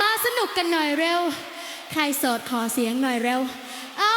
มาสนุกกันหน่อยเร็ว ใครโสดขอเสียงหน่อยเร็ว เอ้า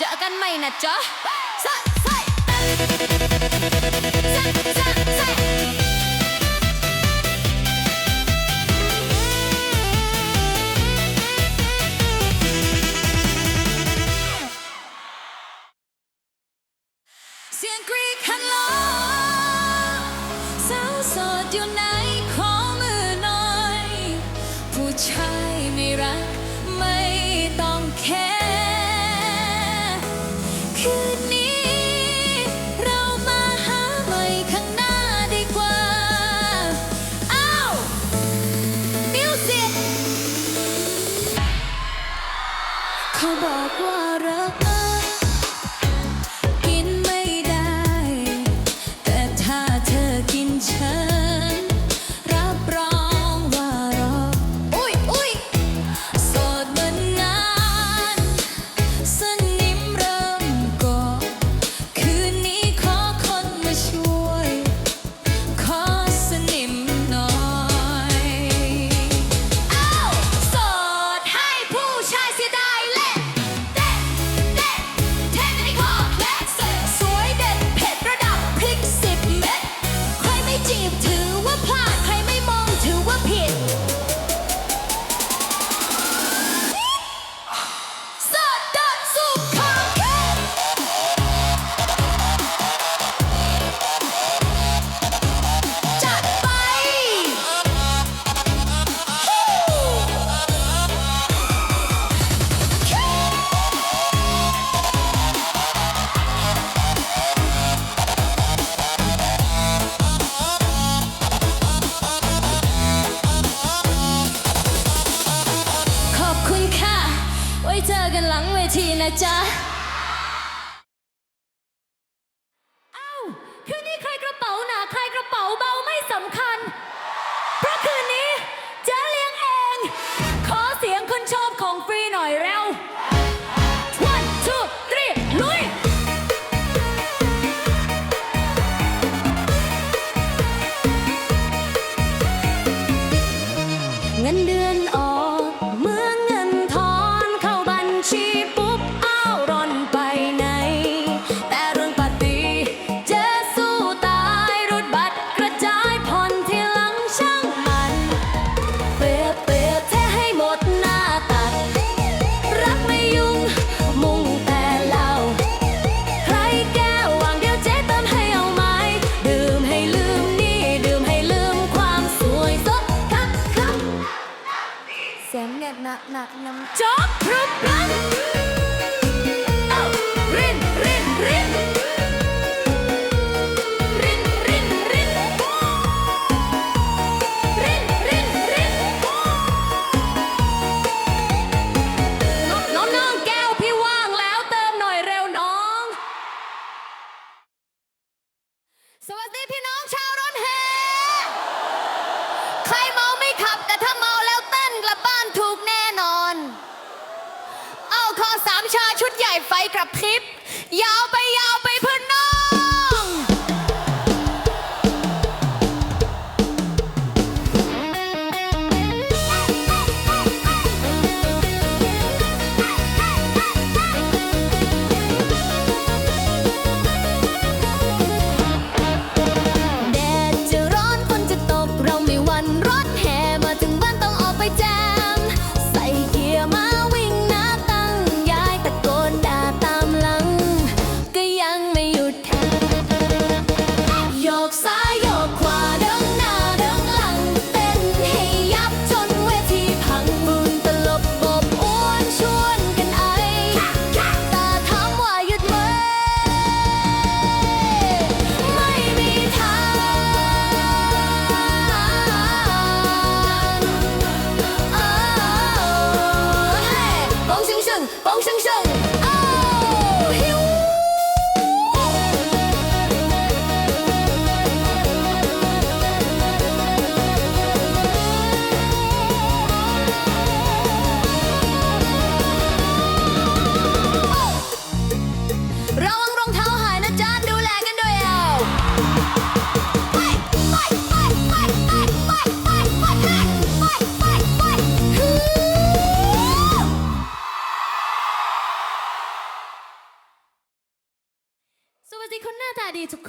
จอกันไหมนะจ๊ะใส่ส่เสียงกรี๊ you need นะจ๊ะอ้าวคืนนี้ใครกระเป๋าหนาใครกระเป๋าเบาไม่สำคัญ เพราะคืนนี้เจ๊เลี้ยงเอง ขอเสียงคนชอบของฟรีหน่อยแล้ว one two three ลุย เงินเดือน นเนี่ยหนักหนักนำจอกพรึบพรึบเอ้ารินรินริน คอสามชาชุดใหญ่ไฟกระพริบ ยาวไปยาว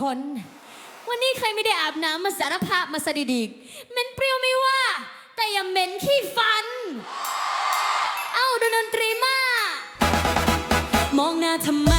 คน วันนี้ใครไม่ได้อาบน้ำมาสารภาพมาสดิดีกเหม็นเปรี้ยวไม่ว่า แต่อย่าเหม็นขี้ฟัน เอาดนดนตรีมา มองหน้าทำไม